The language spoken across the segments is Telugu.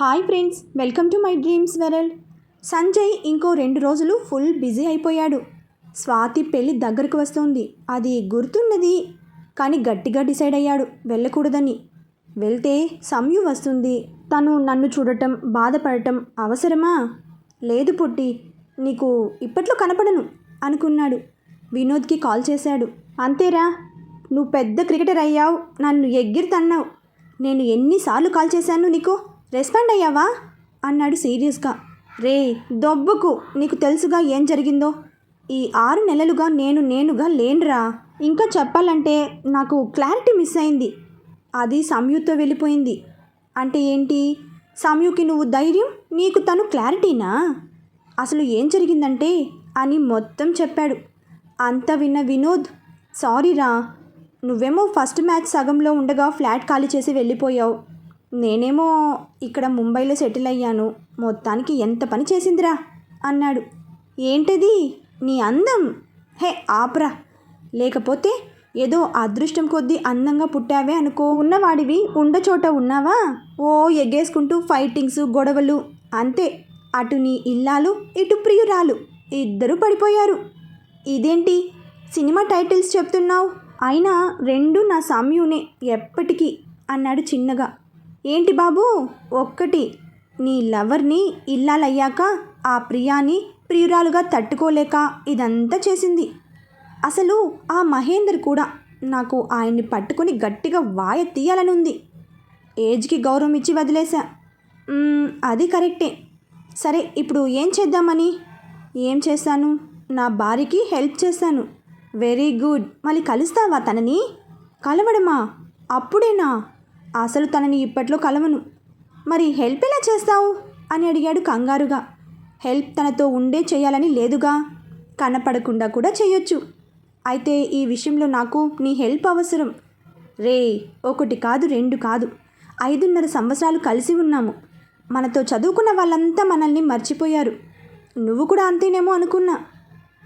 Hi friends welcome to my dreams world Sanjay ఇంకో రెండు రోజులు ఫుల్ బిజీ అయిపోయాడు. స్వాతి పెళ్ళి దగ్గరకు వస్తుంది. అది గుర్తున్నది కానీ గట్టిగా డిసైడ్ అయ్యాడు. వెళ్ళకూడదని. వెళ్తే సమయం వస్తుంది. తను నన్ను చూడటం బాధపడటం అవసరమా? లేదు పుట్టి నీకు ఇప్పట్లో కనపడను అనుకున్నాడు. వినోద్కి కాల్ చేశాడు. అంతేరా నువ్వు పెద్ద క్రికెటర్ అయ్యావు నన్ను ఎగ్గిరి తన్నావు. నేను ఎన్నిసార్లు కాల్ చేశాను నీకు? రెస్పాండ్ అయ్యావా? అన్నాడు సీరియస్గా. రే దొబ్బకు నీకు తెలుసుగా ఏం జరిగిందో? ఈ ఆరు నెలలుగా నేను నేనుగా లేనురా. ఇంకా చెప్పాలంటే నాకు క్లారిటీ మిస్ అయింది. అది సంయుతో వెళ్ళిపోయింది. అంటే ఏంటి? సంయుకి నువ్వు ధైర్యం నీకు తను క్లారిటీనా? అసలు ఏం జరిగిందంటే అని మొత్తం చెప్పాడు. అంత విన్న వినోద్ సారీరా నువ్వేమో ఫస్ట్ మ్యాచ్ సగంలో ఉండగా ఫ్లాట్ ఖాళీ చేసి వెళ్ళిపోయావు. నేనేమో ఇక్కడ ముంబైలో సెటిల్ అయ్యాను. మొత్తానికి ఎంత పని చేసిందిరా? అన్నాడు. ఏంటిది? నీ అందం? హే ఆపరా. లేకపోతే ఏదో అదృష్టం కొద్దీ అందంగా పుట్టావే అనుకో. ఉన్నవాడివి ఉండ చోట ఉన్నావా? ఓ ఎగ్గేసుకుంటూ ఫైటింగ్స్ గొడవలు. అంతే. అటు నీ ఇల్లాలు ఇటు ప్రియురాలు. ఇద్దరు పడిపోయారు. ఇదేంటి? సినిమా టైటిల్స్ చెప్తున్నావు? అయినా రెండు నా సామ్యునే. ఎప్పటికీ అన్నాడు చిన్నగా. ఏంటి బాబు? ఒక్కటి. నీ లవర్ని ఇల్లాలయ్యాక ఆ ప్రియాని ప్రియురాలుగా తట్టుకోలేక ఇదంతా చేసింది. అసలు ఆ మహేందర్ కూడా నాకు ఆయన్ని పట్టుకొని గట్టిగా వాయ తీయాలని ఉంది ఏజ్కి గౌరవం ఇచ్చి వదిలేశా. అది కరెక్టే. సరే ఇప్పుడు ఏం చేద్దామని? ఏం చేశాను? నా భార్యకి హెల్ప్ చేశాను. Very good. మళ్ళీ కలుస్తావా తనని? కలవడమా? అప్పుడేనా? అసలు తనని ఇప్పట్లో కలవను. మరి హెల్ప్ ఎలా చేస్తావు? అని అడిగాడు కంగారుగా. హెల్ప్ తనతో ఉండే చేయాలని లేదుగా. కనపడకుండా కూడా చేయొచ్చు. అయితే ఈ విషయంలో నాకు నీ హెల్ప్ అవసరం. రే ఒకటి కాదు రెండు కాదు. ఐదున్నర సంవత్సరాలు కలిసి ఉన్నాము. మనతో చదువుకున్న వాళ్ళంతా మనల్ని మర్చిపోయారు. నువ్వు కూడా అంతేనేమో అనుకున్నా.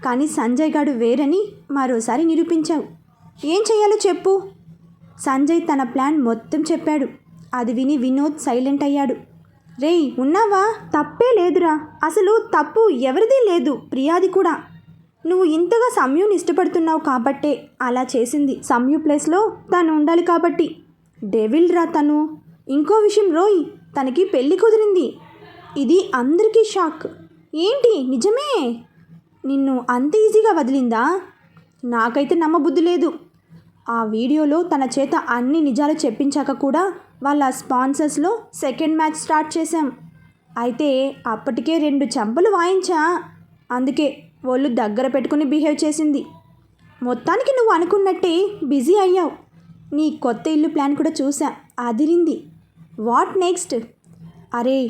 కానీ సంజయ్ గాడు వేరని మరోసారి నిరూపించావు. ఏం చేయాలో చెప్పు. సంజయ్ తన ప్లాన్ మొత్తం చెప్పాడు. అది విని వినోద్ సైలెంట్ అయ్యాడు. రేయ్ ఉన్నావా? తప్పే లేదురా. అసలు తప్పు ఎవరిది లేదు. ప్రియాది కూడా. నువ్వు ఇంతగా సంయుని ఇష్టపడుతున్నావు కాబట్టే అలా చేసింది. సంయు ప్లేస్లో తను ఉండాలి కాబట్టి. డెవిల్ రా తను. ఇంకో విషయం రోయ్ తనకి పెళ్ళి కుదిరింది. ఇది అందరికీ షాక్. ఏంటి? నిజమే? నిన్ను అంత ఈజీగా వదిలిందా? నాకైతే నమ్మబుద్ధి లేదు. ఆ వీడియోలో తన చేత అన్ని నిజాలు చెప్పించాక కూడా వాళ్ళ స్పాన్సర్స్లో సెకండ్ మ్యాచ్ స్టార్ట్ చేశాం. అయితే అప్పటికే రెండు చెంపలు వాయించా. అందుకే ఒళ్ళు దగ్గర పెట్టుకుని బిహేవ్ చేసింది. మొత్తానికి నువ్వు అనుకున్నట్టే బిజీ అయ్యావు. నీ కొత్త ఇల్లు ప్లాన్ కూడా చూసా అదిరింది. What next? అరే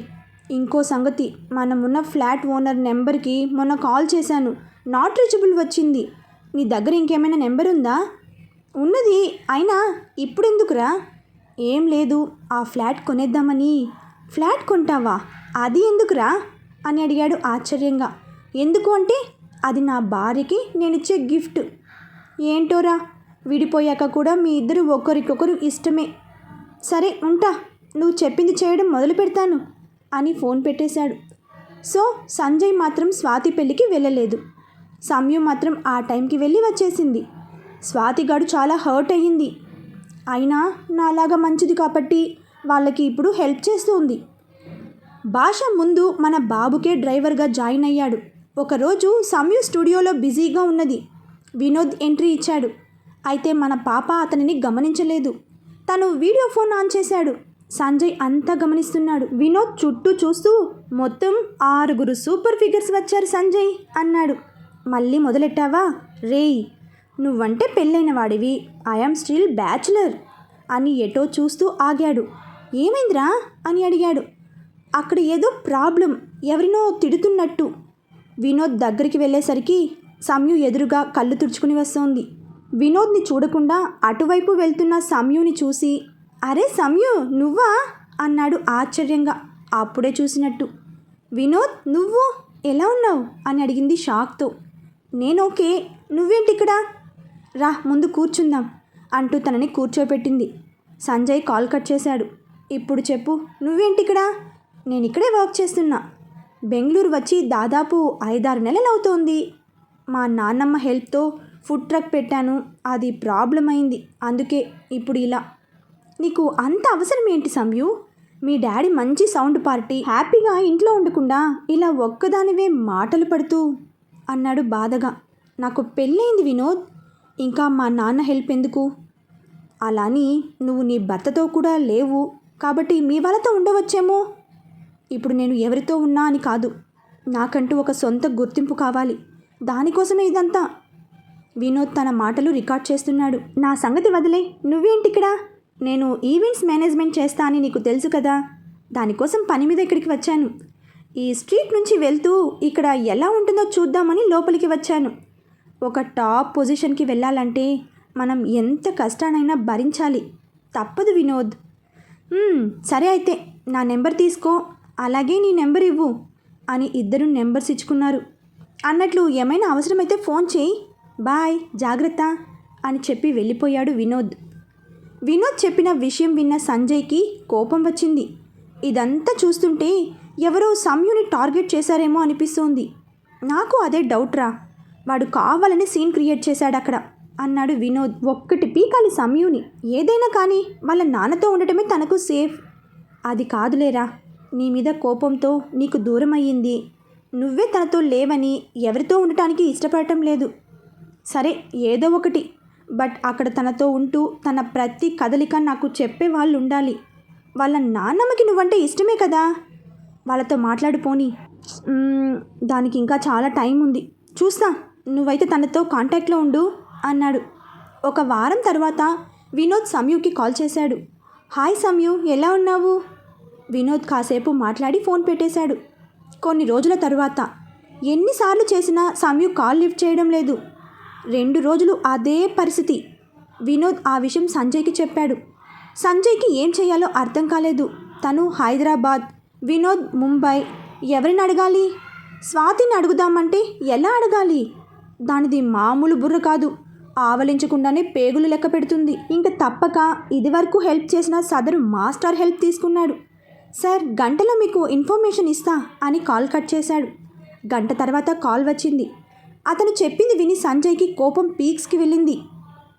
ఇంకో సంగతి. మనమున్న ఫ్లాట్ ఓనర్ నెంబర్కి మొన్న కాల్ చేశాను. నాట్ రీచబుల్ వచ్చింది. నీ దగ్గర ఇంకేమైనా నెంబర్ ఉందా? ఉన్నది. అయినా ఇప్పుడెందుకురా? ఏం లేదు ఆ ఫ్లాట్ కొనేద్దామని. ఫ్లాట్ కొంటావా? అది ఎందుకురా? అని అడిగాడు ఆశ్చర్యంగా. ఎందుకు అంటే అది నా భార్యకి నేనిచ్చే గిఫ్ట్. ఏంటోరా? విడిపోయాక కూడా మీ ఇద్దరు ఒకరికొకరు ఇష్టమే. సరే ఉంటా. నువ్వు చెప్పింది చేయడం మొదలు పెడతాను అని ఫోన్ పెట్టేశాడు. సో సంజయ్ మాత్రం స్వాతి పెళ్ళికి వెళ్ళలేదు. సమయం మాత్రం ఆ టైంకి వెళ్ళి వచ్చేసింది. స్వాతిగాడు చాలా హర్ట్ అయ్యింది. అయినా నాలాగా మంచిది కాబట్టి వాళ్ళకి ఇప్పుడు హెల్ప్ చేస్తుంది. భాష ముందు మన బాబుకే డ్రైవర్గా జాయిన్ అయ్యాడు. ఒకరోజు సమయు స్టూడియోలో బిజీగా ఉన్నది. వినోద్ ఎంట్రీ ఇచ్చాడు. అయితే మన పాప అతనిని గమనించలేదు. తను వీడియో ఫోన్ ఆన్ చేశాడు. సంజయ్ అంతా గమనిస్తున్నాడు. వినోద్ చుట్టూ చూస్తూ మొత్తం ఆరుగురు సూపర్ ఫిగర్స్ వచ్చారు సంజయ్ అన్నాడు. మళ్ళీ మొదలెట్టావా? రేయ్ నువ్వంటే పెళ్ళైన వాడివి. ఐఆమ్ స్టిల్ బ్యాచులర్ అని ఎటో చూస్తూ ఆగాడు. ఏమైందిరా అని అడిగాడు. అక్కడ ఏదో ప్రాబ్లం ఎవరినో తిడుతున్నట్టు. వినోద్ దగ్గరికి వెళ్ళేసరికి సమ్యు ఎదురుగా కళ్ళు తుడుచుకుని వస్తోంది. వినోద్ని చూడకుండా అటువైపు వెళ్తున్న సమయుని చూసి అరే సమ్యు నువ్వా? అన్నాడు ఆశ్చర్యంగా. అప్పుడే చూసినట్టు. వినోద్ నువ్వు ఎలా ఉన్నావు? అని అడిగింది షాక్తో. నేను ఓకే. నువ్వేంటి ఇక్కడ? రా ముందు కూర్చుందాం అంటూ తనని కూర్చోపెట్టింది. సంజయ్ కాల్ కట్ చేశాడు. ఇప్పుడు చెప్పు నువ్వేంటి ఇక్కడ నేను ఇక్కడే వర్క్ చేస్తున్నా. బెంగళూరు వచ్చి దాదాపు ఐదారు నెలలు అవుతోంది. మా నాన్నమ్మ హెల్ప్తో ఫుడ్ ట్రక్ పెట్టాను. అది ప్రాబ్లం అయింది. అందుకే ఇప్పుడు ఇలా. నీకు అంత అవసరం ఏంటి సంయు మీ డాడీ మంచి సౌండ్ పార్టీ హ్యాపీగా ఇంట్లో ఉండకుండా ఇలా ఒక్కదానివే మాటలు పడుతూ అన్నాడు బాధగా. నాకు పెళ్ళైంది వినోద్. ఇంకా మా నాన్న హెల్ప్ ఎందుకు? అలా అని నువ్వు నీ భర్తతో కూడా లేవు కాబట్టి మీ వాళ్ళతో ఉండవచ్చేమో? ఇప్పుడు నేను ఎవరితో ఉన్నా అని కాదు. నాకంటూ ఒక సొంత గుర్తింపు కావాలి. దానికోసమే ఇదంతా. వినోద్ తన మాటలు రికార్డ్ చేస్తున్నాడు. నా సంగతి వదిలే. నువ్వేంటి ఇక్కడ నేను ఈవెంట్స్ మేనేజ్మెంట్ చేస్తా అని నీకు తెలుసు కదా. దానికోసం పని మీద ఇక్కడికి వచ్చాను. ఈ స్ట్రీట్ నుంచి వెళ్తూ ఇక్కడ ఎలా ఉంటుందో చూద్దామని లోపలికి వచ్చాను. ఒక టాప్ పొజిషన్కి వెళ్ళాలంటే మనం ఎంత కష్టానైనా భరించాలి. తప్పదు వినోద్. సరే అయితే నా నెంబర్ తీసుకో. అలాగే నీ నెంబర్ ఇవ్వు అని ఇద్దరు నెంబర్స్ ఇచ్చుకున్నారు. అన్నట్లు ఏమైనా అవసరమైతే ఫోన్ చేయి. బాయ్ జాగ్రత్త అని చెప్పి వెళ్ళిపోయాడు వినోద్. వినోద్ చెప్పిన విషయం విన్న సంజయ్కి కోపం వచ్చింది. ఇదంతా చూస్తుంటే ఎవరో సమ్యుని టార్గెట్ చేశారేమో అనిపిస్తోంది. నాకు అదే డౌట్ రా వాడు కావాలని సీన్ క్రియేట్ చేశాడు అక్కడ. అన్నాడు వినోద్. ఒక్కటి పీకాలి సమయూని. ఏదైనా కానీ వాళ్ళ నాన్నతో ఉండటమే తనకు సేఫ్ అది కాదులేరా. నీ మీద కోపంతో నీకు దూరం అయ్యింది నువ్వే తనతో లేవని ఎవరితో ఉండటానికి ఇష్టపడటం లేదు. సరే ఏదో ఒకటి. బట్ అక్కడ తనతో ఉంటూ తన ప్రతి కదలిక నాకు చెప్పే వాళ్ళు ఉండాలి. వాళ్ళ నాన్నమ్మకి నువ్వంటే ఇష్టమే కదా. వాళ్ళతో మాట్లాడుపోని దానికి ఇంకా చాలా టైం ఉంది. చూస్తా. నువ్వైతే తనతో కాంటాక్ట్లో ఉండు అన్నాడు. ఒక వారం తర్వాత వినోద్ సంయుకి కాల్ చేశాడు. హాయ్ సమయు ఎలా ఉన్నావు? వినోద్ కాసేపు మాట్లాడి ఫోన్ పెట్టేశాడు. కొన్ని రోజుల తర్వాత ఎన్నిసార్లు చేసినా సమయు కాల్ లిఫ్ట్ చేయడం లేదు. రెండు రోజులు అదే పరిస్థితి. వినోద్ ఆ విషయం సంజయ్కి చెప్పాడు. సంజయ్కి ఏం చేయాలో అర్థం కాలేదు. తను హైదరాబాద్ వినోద్ ముంబై ఎవరిని అడగాలి? స్వాతిని అడుగుదామంటే ఎలా అడగాలి? దానిది మామూలు బుర్ర కాదు. ఆవలించకుండానే పేగులు లెక్క పెడుతుంది. ఇంక తప్పక ఇదివరకు హెల్ప్ చేసిన సదరు మాస్టర్ హెల్ప్ తీసుకున్నాడు. సార్ గంటలో మీకు ఇన్ఫర్మేషన్ ఇస్తా అని కాల్ కట్ చేశాడు. గంట తర్వాత కాల్ వచ్చింది. అతను చెప్పింది విని సంజయ్కి కోపం పీక్స్కి వెళ్ళింది.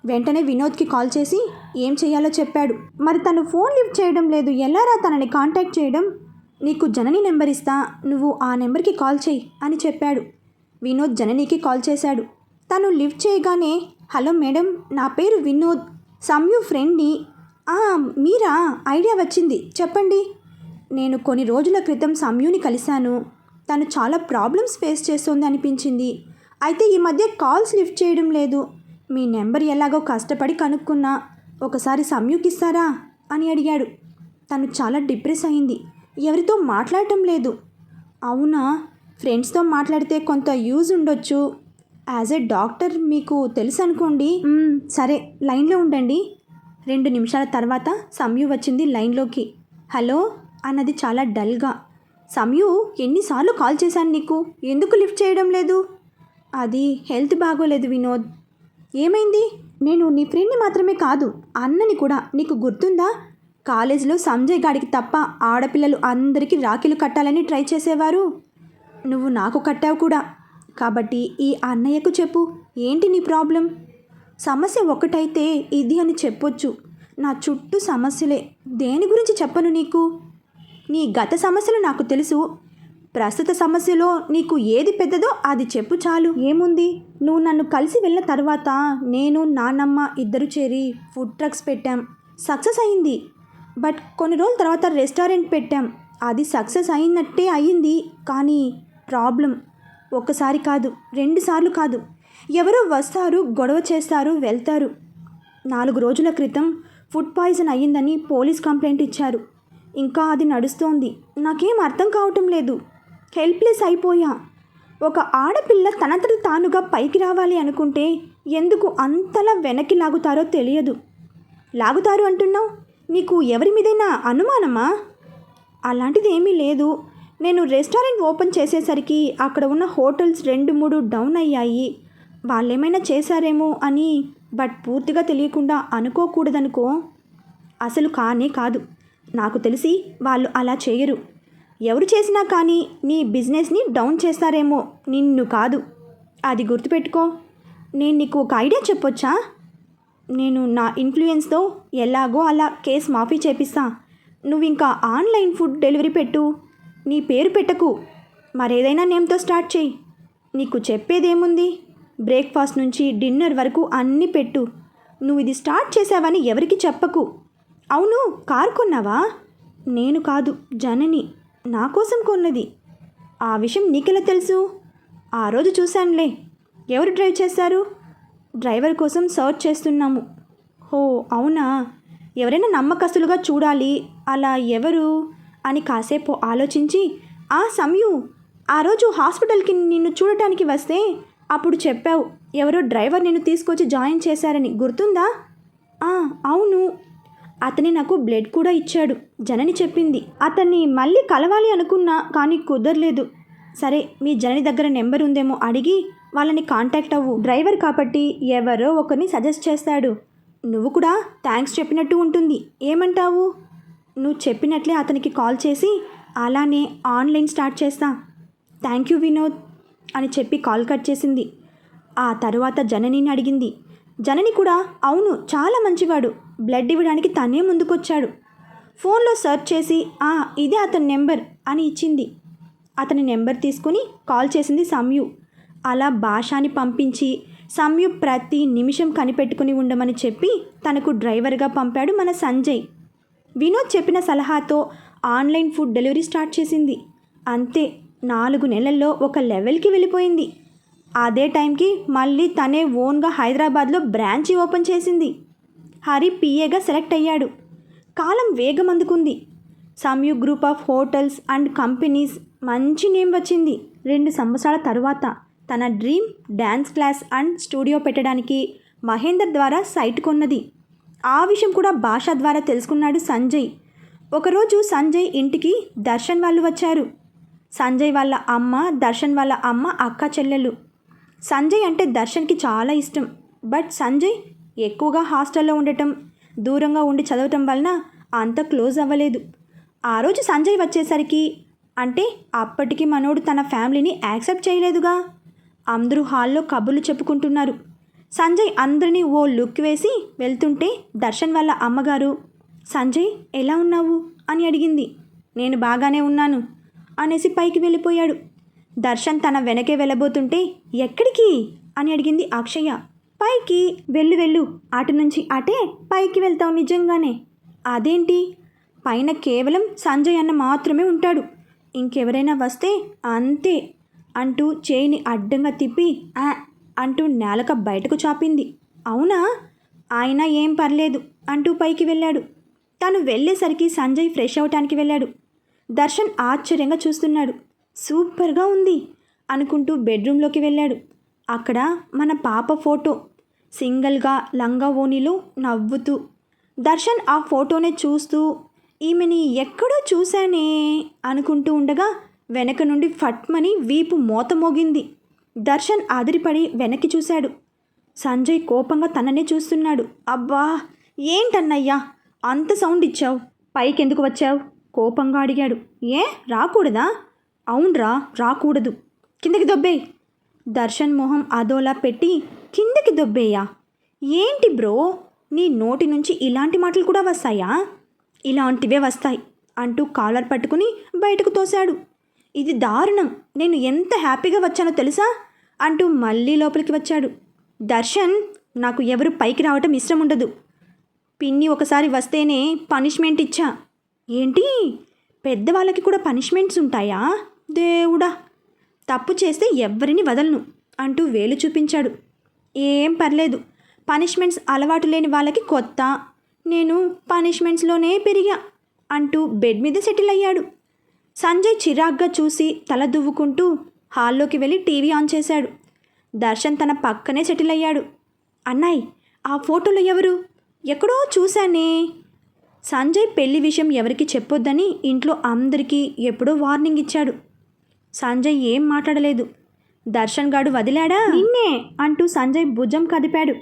వెంటనే వినోద్కి కాల్ చేసి ఏం చేయాలో చెప్పాడు. మరి తను ఫోన్ లిఫ్ట్ చేయడం లేదు. ఎలారా తనని కాంటాక్ట్ చేయడం? నీకు జనని నెంబర్ ఇస్తా. నువ్వు ఆ నెంబర్కి కాల్ చేయి అని చెప్పాడు. వినోద్ జననికి కాల్ చేశాడు. తను లిఫ్ట్ చేయగానే హలో మేడం నా పేరు వినోద్. సంయు ఫ్రెండ్ని. "ఆ, మీరా? ఐడియా వచ్చింది. చెప్పండి. నేను కొన్ని రోజుల క్రితం సంయుని కలిశాను. తను చాలా ప్రాబ్లమ్స్ ఫేస్ చేస్తోంది అనిపించింది. అయితే ఈ మధ్య కాల్స్ లిఫ్ట్ చేయడం లేదు. మీ నెంబర్ ఎలాగో కష్టపడి కనుక్కున్నా ఒకసారి సంయుకిస్తారా అని అడిగాడు. తను చాలా డిప్రెస్ అయింది. ఎవరితో మాట్లాడటం లేదు. అవునా? ఫ్రెండ్స్తో మాట్లాడితే కొంత యూజ్ ఉండొచ్చు. యాజ్ ఏ డాక్టర్ మీకు తెలుసు అనుకోండి. "మ్మ్, సరే లైన్లో ఉండండి. రెండు నిమిషాల తర్వాత సంయు వచ్చింది లైన్లోకి. హలో? అన్నది చాలా డల్గా. సంయు ఎన్నిసార్లు కాల్ చేశాను నీకు? ఎందుకు లిఫ్ట్ చేయడం లేదు? అది హెల్త్ బాగోలేదు వినోద్. ఏమైంది? నేను నీ ఫ్రెండ్ని మాత్రమే కాదు అన్నని కూడా. నీకు గుర్తుందా? కాలేజీలో సంజయ్ గాడికి తప్ప ఆడపిల్లలు అందరికీ రాఖీలు కట్టాలని ట్రై చేసేవారు. నువ్వు నాకు కట్టావు కూడా. కాబట్టి ఈ అన్నయ్యకు చెప్పు ఏంటి నీ ప్రాబ్లం? సమస్య ఒకటైతే ఇది అని చెప్పొచ్చు. నా చుట్టూ సమస్యలే. దేని గురించి చెప్పను నీకు? నీ గత సమస్యలు నాకు తెలుసు. ప్రస్తుత సమస్యలో నీకు ఏది పెద్దదో అది చెప్పు చాలు. ఏముంది? నువ్వు నన్ను కలిసి వెళ్ళిన తర్వాత నేను నాన్నమ్మ ఇద్దరు చేరి ఫుడ్ ట్రక్స్ పెట్టాం. సక్సెస్ అయింది. బట్ కొన్ని రోజుల తర్వాత రెస్టారెంట్ పెట్టాం. అది సక్సెస్ అయినట్టే అయ్యింది కానీ ప్రాబ్లం. ఒక్కసారి కాదు రెండుసార్లు కాదు. ఎవరో వస్తారు గొడవ చేస్తారు వెళ్తారు. నాలుగు రోజుల క్రితం ఫుడ్ పాయిజన్ అయ్యిందని పోలీస్ కంప్లైంట్ ఇచ్చారు. ఇంకా అది నడుస్తోంది. నాకేం అర్థం కావటం లేదు. హెల్ప్లెస్ అయిపోయా. ఒక ఆడపిల్ల తనంతట తానుగా పైకి రావాలి అనుకుంటే ఎందుకు అంతలా వెనక్కి లాగుతారో తెలియదు. లాగుతారు అంటున్నావు? నీకు ఎవరి మీదైనా అనుమానమా? అలాంటిది ఏమీ లేదు. నేను రెస్టారెంట్ ఓపెన్ చేసేసరికి అక్కడ ఉన్న హోటల్స్ రెండు మూడు డౌన్ అయ్యాయి. వాళ్ళేమైనా చేశారేమో అని బట్ పూర్తిగా తెలియకుండా అనుకోకూడదనుకో. అసలు కానే కాదు. నాకు తెలిసి వాళ్ళు అలా చేయరు. ఎవరు చేసినా కానీ నీ బిజినెస్ని డౌన్ చేస్తారేమో నిన్ను కాదు. అది గుర్తుపెట్టుకో. నేను నీకు ఒక ఐడియా చెప్పొచ్చా? నేను నా ఇన్ఫ్లుయెన్స్తో ఎలాగో అలా కేసు మాఫీ చేపిస్తా. నువ్వు ఇంకా ఆన్లైన్ ఫుడ్ డెలివరీ పెట్టు. నీ పేరు పెట్టకు. మరేదైనా నేమ్తో స్టార్ట్ చేయి. నీకు చెప్పేదేముంది? బ్రేక్ఫాస్ట్ నుంచి డిన్నర్ వరకు అన్నీ పెట్టు. నువ్వు ఇది స్టార్ట్ చేసావని ఎవరికి చెప్పకు. అవును కారు కొన్నావా? నేను కాదు జనని. నా కోసం కొన్నది. ఆ విషయం నీకెలా తెలుసు? ఆ రోజు చూశానులే. ఎవరు డ్రైవ్ చేశారు? డ్రైవర్ కోసం సర్చ్ చేస్తున్నాము. హో అవునా? ఎవరైనా నమ్మకస్తులుగా చూడాలి. అలా ఎవరు? అని కాసేపు ఆలోచించి ఆ సమయు ఆ రోజు హాస్పిటల్కి నిన్ను చూడటానికి వస్తే అప్పుడు చెప్పావు ఎవరో డ్రైవర్ నిన్ను తీసుకొచ్చి జాయిన్ చేశారని గుర్తుందా? "ఆ, అవును. అతని నాకు బ్లడ్ కూడా ఇచ్చాడు జనని చెప్పింది. అతన్ని మళ్ళీ కలవాలి అనుకున్నా కానీ కుదరలేదు. సరే మీ జనని దగ్గర నెంబర్ ఉందేమో అడిగి వాళ్ళని కాంటాక్ట్ అవ్వు. డ్రైవర్ కాబట్టి ఎవరో ఒకరిని సజెస్ట్ చేస్తాడు. నువ్వు కూడా థ్యాంక్స్ చెప్పినట్టు ఉంటుంది. ఏమంటావు? నువ్వు చెప్పినట్లే అతనికి కాల్ చేసి అలానే ఆన్లైన్ స్టార్ట్ చేస్తా. థ్యాంక్ యూ వినోద్ అని చెప్పి కాల్ కట్ చేసింది. ఆ తర్వాత జననిని అడిగింది. జనని కూడా అవును చాలా మంచివాడు. బ్లడ్ ఇవ్వడానికి తనే ముందుకొచ్చాడు. ఫోన్లో సెర్చ్ చేసి ఆ ఇదే అతని నెంబర్ అని ఇచ్చింది. అతని నెంబర్ తీసుకుని కాల్ చేసింది సమ్యు. అలా భాషాని పంపించి సమ్యు ప్రతి నిమిషం కనిపెట్టుకుని ఉండమని చెప్పి తనకు డ్రైవర్గా పంపాడు మన సంజయ్. వినోద్ చెప్పిన సలహాతో ఆన్లైన్ ఫుడ్ డెలివరీ స్టార్ట్ చేసింది. అంతే నాలుగు నెలల్లో ఒక లెవెల్కి వెళ్ళిపోయింది. అదే టైంకి మళ్ళీ తనే ఓన్గా హైదరాబాద్లో బ్రాంచ్ ఓపెన్ చేసింది. హరి పిఏగా సెలెక్ట్ అయ్యాడు. కాలం వేగం అందుకుంది. Samyug group of hotels and companies మంచి నేమ్ వచ్చింది. రెండు సంవత్సరాల తరువాత తన dream dance class and studio పెట్టడానికి మహేందర్ ద్వారా సైట్ కొన్నది. ఆ విషయం కూడా భాష ద్వారా తెలుసుకున్నాడు సంజయ్. ఒకరోజు సంజయ్ ఇంటికి దర్శన్ వాళ్ళు వచ్చారు. సంజయ్ వాళ్ళ అమ్మ దర్శన్ వాళ్ళ అమ్మ అక్క చెల్లెలు. సంజయ్ అంటే దర్శన్కి చాలా ఇష్టం. బట్ సంజయ్ ఎక్కువగా హాస్టల్లో ఉండటం దూరంగా ఉండి చదవటం వలన అంత క్లోజ్ అవ్వలేదు. ఆ రోజు సంజయ్ వచ్చేసరికి అంటే అప్పటికి మనోడు తన ఫ్యామిలీని యాక్సెప్ట్ చేయలేదుగా. అందరూ హాల్లో కబుర్లు చెప్పుకుంటున్నారు. సంజయ్ అందరినీ ఓ లుక్ వేసి వెళ్తుంటే దర్శన్ వాళ్ళ అమ్మగారు సంజయ్ ఎలా ఉన్నావు? అని అడిగింది. నేను బాగానే ఉన్నాను అనేసి పైకి వెళ్ళిపోయాడు. దర్శన్ తన వెనకే వెళ్ళబోతుంటే ఎక్కడికి? అని అడిగింది అక్షయ్య పైకి వెళ్ళు వెళ్ళు. అటు నుంచి అటే పైకి వెళ్తావు నిజంగానే. అదేంటి? పైన కేవలం సంజయ్ అన్న మాత్రమే ఉంటాడు. ఇంకెవరైనా వస్తే అంతే అంటూ చేయిని అడ్డంగా తిప్పి ఆ అంటూ నేలక బయటకు చాపింది. అవునా? ఆయన ఏం పర్లేదు అంటూ పైకి వెళ్ళాడు. తను వెళ్ళేసరికి సంజయ్ ఫ్రెష్ అవటానికి వెళ్ళాడు. దర్శన్ ఆశ్చర్యంగా చూస్తున్నాడు. సూపర్గా ఉంది అనుకుంటూ బెడ్రూమ్లోకి వెళ్ళాడు. అక్కడ మన పాప ఫోటో. సింగిల్గా లంగా ఓణిలో నవ్వుతూ. దర్శన్ ఆ ఫోటోనే చూస్తూ ఈమెని ఎక్కడో చూశానే అనుకుంటూ ఉండగా వెనక నుండి ఫట్మని వీపు మోత మోగింది దర్శన్ ఆదిరిపడి వెనక్కి చూశాడు. సంజయ్ కోపంగా తననే చూస్తున్నాడు. అబ్బా! ఏంటన్నయ్యా? అంత సౌండ్ ఇచ్చావు. పైకెందుకు వచ్చావు? కోపంగా అడిగాడు. ఏ? రాకూడదా? అవునరా రాకూడదు. కిందకి దొబ్బే దర్శన్ మొహం అదోలా పెట్టి కిందకి దొబ్బేయా? ఏంటి బ్రో? నీ నోటి నుంచి ఇలాంటి మాటలు కూడా వస్తాయా? ఇలాంటివే వస్తాయి అంటూ కాలర్ పట్టుకుని బయటకు తోశాడు. ఇది దారుణం. నేను ఎంత హ్యాపీగా వచ్చానో తెలుసా? అంటూ మళ్ళీ లోపలికి వచ్చాడు. దర్శన్ నాకు ఎవరు పైకి రావటం ఇష్టం ఉండదు. పిన్ని ఒకసారి వస్తేనే పనిష్మెంట్ ఇచ్చా. ఏంటి? పెద్దవాళ్ళకి కూడా పనిష్మెంట్స్ ఉంటాయా? దేవుడా! తప్పు చేస్తే ఎవ్వరిని వదలను అంటూ వేలు చూపించాడు. ఏం పర్లేదు. పనిష్మెంట్స్ అలవాటు లేని వాళ్ళకి కొత్త. నేను పనిష్మెంట్స్లోనే పెరిగా అంటూ బెడ్ మీద సెటిల్ అయ్యాడు. సంజయ్ చిరాగ్గా చూసి తల దువ్వుకుంటూ హాల్లోకి వెళ్ళి టీవీ ఆన్ చేశాడు. దర్శన్ తన పక్కనే సెటిల్ అయ్యాడు. అన్నాయ్ ఆ ఫోటోలో ఎవరు? ఎక్కడో చూశానే. సంజయ్ పెళ్ళి విషయం ఎవరికి చెప్పొద్దని ఇంట్లో అందరికీ ఎప్పుడో వార్నింగ్ ఇచ్చాడు. సంజయ్ ఏం మాట్లాడలేదు. దర్శన్ గాడు వదిలాడా? నిన్నే అంటూ సంజయ్ భుజం కదిపాడు.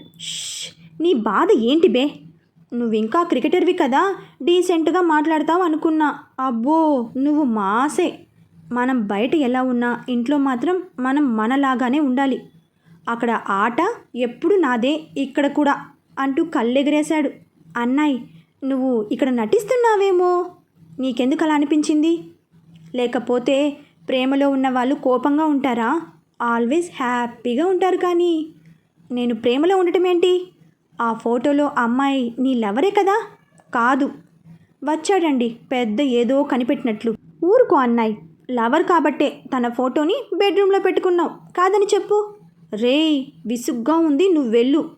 నీ బాధ ఏంటి బే? నువ్వు ఇంకా క్రికెటర్వి కదా? డీసెంట్గా మాట్లాడతావు అనుకున్నా. అబ్బో నువ్వు మాసే. మనం బయట ఎలా ఉన్నా ఇంట్లో మాత్రం మనం మనలాగానే ఉండాలి. అక్కడ ఆట ఎప్పుడు నాదే ఇక్కడ కూడా అంటూ కళ్ళెగరేశాడు. అన్నాయ్ నువ్వు ఇక్కడ నటిస్తున్నావేమో? నీకెందుకు అలా అనిపించింది? లేకపోతే ప్రేమలో ఉన్న వాళ్ళు కోపంగా ఉంటారా? ఆల్వేస్ హ్యాపీగా ఉంటారు కానీ. నేను ప్రేమలో ఉండటం ఏంటి ఆ ఫోటోలో అమ్మాయి నీ లవరే కదా? కాదు. వచ్చాడండి పెద్ద ఏదో కనిపెట్టినట్లు. ఊరుకో అన్నాయి. లవర్ కాబట్టే తన ఫోటోని బెడ్రూమ్లో పెట్టుకున్నావు. కాదని చెప్పు. రేయ్ విసుగ్గా ఉంది నువ్వు వెళ్ళు.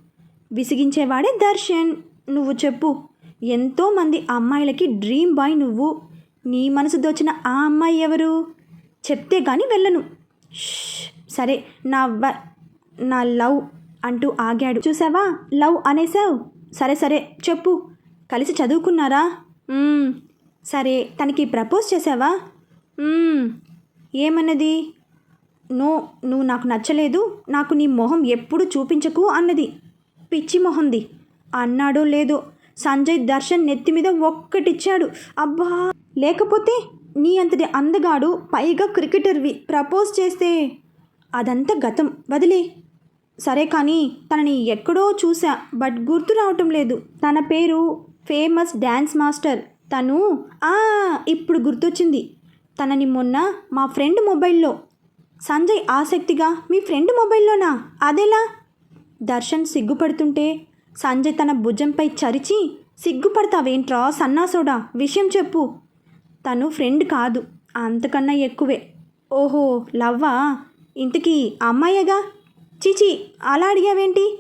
విసిగించేవాడే దర్శన్. నువ్వు చెప్పు. ఎంతోమంది అమ్మాయిలకి డ్రీమ్ బాయ్ నువ్వు. నీ మనసు దోచిన ఆ అమ్మాయి ఎవరు? చెప్తే కానీ వెళ్ళను. సరే నా నా లవ్ అంటూ ఆగాడు. చూసావా లవ్ అనేసావు సరే సరే చెప్పు. కలిసి చదువుకున్నారా? సరే తనకి ప్రపోజ్ చేసావా ఏమన్నది? నో నువ్వు నాకు నచ్చలేదు. నాకు నీ మొహం ఎప్పుడు చూపించకు అన్నది. పిచ్చి మొహంది. అన్నాడో లేదో సంజయ్ దర్శన్ నెత్తి మీద ఒక్కటిచ్చాడు. అబ్బా! లేకపోతే నీ అంతటి అందగాడు పైగా క్రికెటర్వి. ప్రపోజ్ చేస్తే అదంతా గతం. వదిలే. సరే కానీ తనని ఎక్కడో చూసా బట్ గుర్తు రావటం లేదు. తన పేరు ఫేమస్ డ్యాన్స్ మాస్టర్. తను ఆ ఇప్పుడు గుర్తొచ్చింది. తనని మొన్న మా ఫ్రెండ్ మొబైల్లో. సంజయ్ ఆసక్తిగా మీ ఫ్రెండ్ మొబైల్లోనా? అదెలా? దర్శన్ సిగ్గుపడుతుంటే సంజయ్ తన భుజంపై చరిచి సిగ్గుపడతావేంట్రా సన్నాసోడా విషయం చెప్పు. తను ఫ్రెండ్ కాదు అంతకన్నా ఎక్కువే. ఓహో లవ్వా? ఇంతకీ అమ్మాయేగా? చీచి అలా అడిగావేంటి?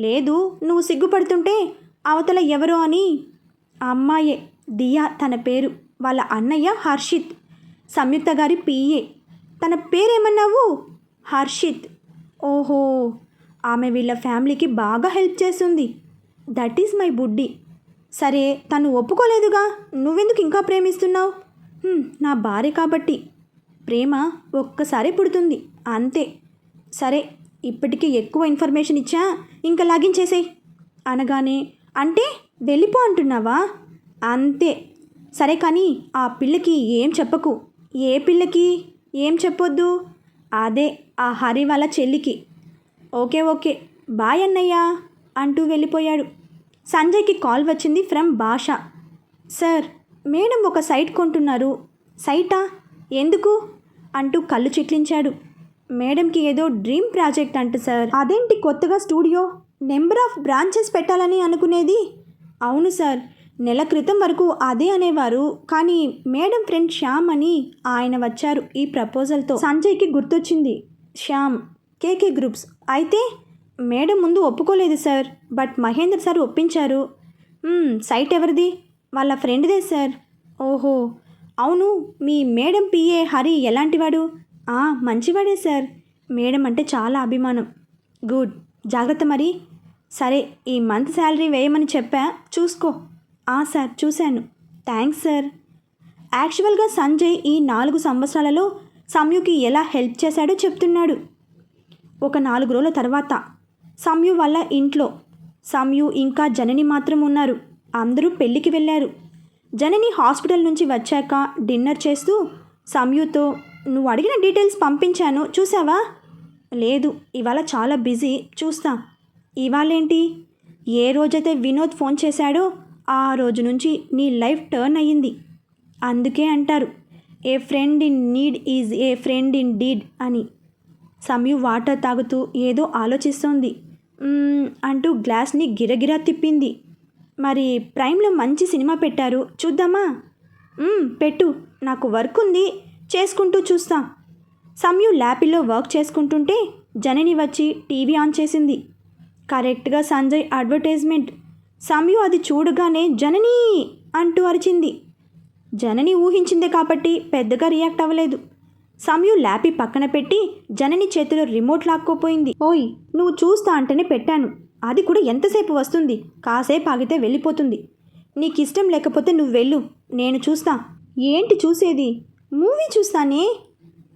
లేదు నువ్వు సిగ్గుపడుతుంటే అవతల ఎవరో అని. అమ్మాయే దియా తన పేరు. వాళ్ళ అన్నయ్య హర్షిత్. సంయుక్త గారి పిఏ తన పేరేమన్నావు? హర్షిత్. ఓహో ఆమె వీళ్ళ ఫ్యామిలీకి బాగా హెల్ప్ చేస్తుంది. దట్ ఈస్ మై బుడ్డి. సరే తను ఒప్పుకోలేదుగా. నువ్వెందుకు ఇంకా ప్రేమిస్తున్నావు? నా భార్య కాబట్టి. ప్రేమ ఒక్కసారి పుడుతుంది. అంతే. సరే ఇప్పటికీ ఎక్కువ ఇన్ఫర్మేషన్ ఇచ్చా? ఇంకా లాగించేసేయ్ అనగానే అంటే వెళ్ళిపో అంటున్నావా? అంతే. సరే కానీ ఆ పిల్లకి ఏం చెప్పకు. ఏ పిల్లకి? ఏం చెప్పొద్దు? అదే ఆ హరి వాళ్ళ చెల్లికి. Okay okay. బాయ్ అన్నయ్య అంటూ వెళ్ళిపోయాడు. సంజయ్కి కాల్ వచ్చింది ఫ్రమ్ భాష. సార్ మేడం ఒక సైట్ కొంటున్నారు. సైటా? ఎందుకు? అంటూ కళ్ళు చిట్లించాడు మేడంకి ఏదో డ్రీమ్ ప్రాజెక్ట్ అంట సార్. అదేంటి కొత్తగా స్టూడియో? నెంబర్ ఆఫ్ బ్రాంచెస్ పెట్టాలని అనుకునేది? అవును సార్. నెల క్రితం వరకు అదే అనేవారు. కానీ మేడం ఫ్రెండ్ శ్యామ్ అని ఆయన వచ్చారు ఈ ప్రపోజల్తో సంజయ్కి గుర్తొచ్చింది. Shyam KK groups. అయితే మేడం ముందు ఒప్పుకోలేదు సార్. బట్ మహేందర్ సార్ ఒప్పించారు. సైట్ ఎవరిది? వాళ్ళ ఫ్రెండ్దే సార్. ఓహో. అవును మీ మేడం పిఏ హరి ఎలాంటివాడు? మంచివాడే సార్. మేడం అంటే చాలా అభిమానం. గుడ్. జాగ్రత్త మరి. సరే ఈ మంత్ శాలరీ వేయమని చెప్పా. చూసుకో. ఆ సార్. చూశాను. Thanks sir. యాక్చువల్గా సంజయ్ ఈ నాలుగు సంవత్సరాలలో సంయుకి ఎలా హెల్ప్ చేశాడో చెప్తున్నాడు. ఒక నాలుగు రోజుల తర్వాత సమ్యు వల్ల ఇంట్లో. సమ్యు ఇంకా జనని మాత్రం ఉన్నారు. అందరూ పెళ్ళికి వెళ్ళారు. జనని హాస్పిటల్ నుంచి వచ్చాక డిన్నర్ చేస్తూ సమ్యుతో నువ్వు అడిగిన డీటెయిల్స్ పంపించాను చూసావా? లేదు ఇవాళ చాలా బిజీ చూస్తా. ఇవాళేంటి? ఏ రోజైతే వినోద్ ఫోన్ చేశాడో ఆ రోజు నుంచి నీ లైఫ్ టర్న్ అయ్యింది. అందుకే అంటారు a friend in need is a friend in deed అని. సమయు వాటర్ తాగుతూ ఏదో ఆలోచిస్తోంది. అంటూ గ్లాస్ని గిరగిరా తిప్పింది. మరి ప్రైమ్లో మంచి సినిమా పెట్టారు చూద్దామా? పెట్టు నాకు వర్క్ ఉంది చేసుకుంటూ చూస్తా. సమయు ల్యాపిల్లో వర్క్ చేసుకుంటుంటే జనని వచ్చి టీవీ ఆన్ చేసింది. కరెక్ట్గా సంజయ్ అడ్వర్టైజ్మెంట్. సమ్యు అది చూడగానే జనని! అంటూ అరిచింది. జనని ఊహించిందే కాబట్టి పెద్దగా రియాక్ట్ అవ్వలేదు. సమ్యు ల్యాపి పక్కన పెట్టి జనని చేతిలో రిమోట్ లాక్కోపోయింది. ఓయ్ నువ్వు చూస్తా అంటేనే పెట్టాను. అది కూడా ఎంతసేపు వస్తుంది? కాసేపు ఆగితే వెళ్ళిపోతుంది. నీకు ఇష్టం లేకపోతే నువ్వు వెళ్ళు. నేను చూస్తా. ఏంటి చూసేది? మూవీ చూస్తానే.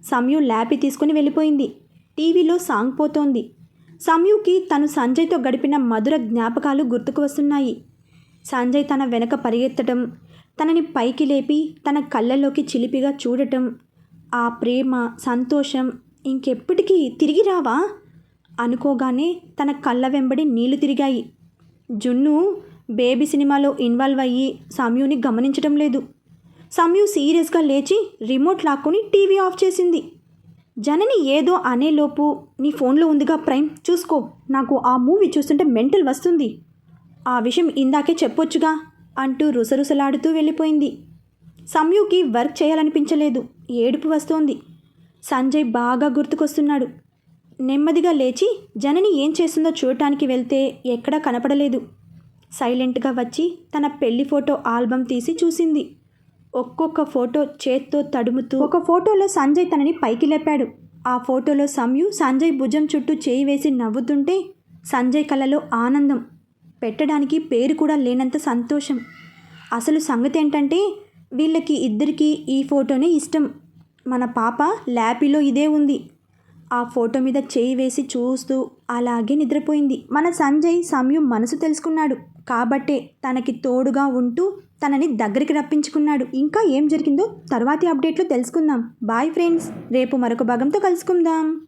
సమయు ల్యాపి తీసుకుని వెళ్ళిపోయింది. టీవీలో సాంగ్ పోతోంది. సమయుకి తను సంజయ్తో గడిపిన మధుర జ్ఞాపకాలు గుర్తుకు వస్తున్నాయి. సంజయ్ తన వెనక పరిగెత్తడం తనని పైకి లేపి తన కళ్ళల్లోకి చిలిపిగా చూడటం ఆ ప్రేమ సంతోషం ఇంకెప్పటికీ తిరిగి రావా? అనుకోగానే తన కళ్ళ వెంబడి నీళ్ళు తిరిగాయి. జున్ను బేబీ సినిమాలో ఇన్వాల్వ్ అయ్యి సమయుని గమనించడం లేదు. సమయు సీరియస్గా లేచి రిమోట్ లాక్కొని టీవీ ఆఫ్ చేసింది. జనని ఏదో అనేలోపు నీ ఫోన్లో ఉందిగా ప్రైమ్ చూసుకో. నాకు ఆ మూవీ చూస్తుంటే మెంటల్ వస్తుంది. ఆ విషయం ఇందాకే చెప్పొచ్చుగా అంటూ రుసరుసలాడుతూ వెళ్ళిపోయింది. సంయుకి వర్క్ చేయాలనిపించలేదు. ఏడుపు వస్తోంది. సంజయ్ బాగా గుర్తుకొస్తున్నాడు. నెమ్మదిగా లేచి జనని ఏం చేస్తుందో చూడటానికి వెళ్తే ఎక్కడా కనపడలేదు. సైలెంట్గా వచ్చి తన పెళ్ళి ఫోటో ఆల్బమ్ తీసి చూసింది. ఒక్కొక్క ఫోటో చేత్తో తడుముతూ ఒక ఫోటోలో సంజయ్ తనని పైకి లేపాడు. ఆ ఫోటోలో సంయు సంజయ్ భుజం చుట్టూ చేయి వేసి నవ్వుతుంటే సంజయ్ కళ్ళలో ఆనందం. పెట్టడానికి పేరు కూడా లేనంత సంతోషం. అసలు సంగతి ఏంటంటే వీళ్ళకి ఇద్దరికీ ఈ ఫోటోనే ఇష్టం. మన పాప ల్యాపీలో ఇదే ఉంది. ఆ ఫోటో మీద చేయి వేసి చూస్తూ అలాగే నిద్రపోయింది. మన సంజయ్ సంయు మనసు తెలుసుకున్నాడు. కాబట్టే తనకి తోడుగా ఉంటూ తనని దగ్గరికి రప్పించుకున్నాడు. ఇంకా ఏం జరిగిందో తర్వాతి అప్డేట్లో తెలుసుకుందాం. బాయ్ ఫ్రెండ్స్ రేపు మరొక భాగంతో కలుసుకుందాం.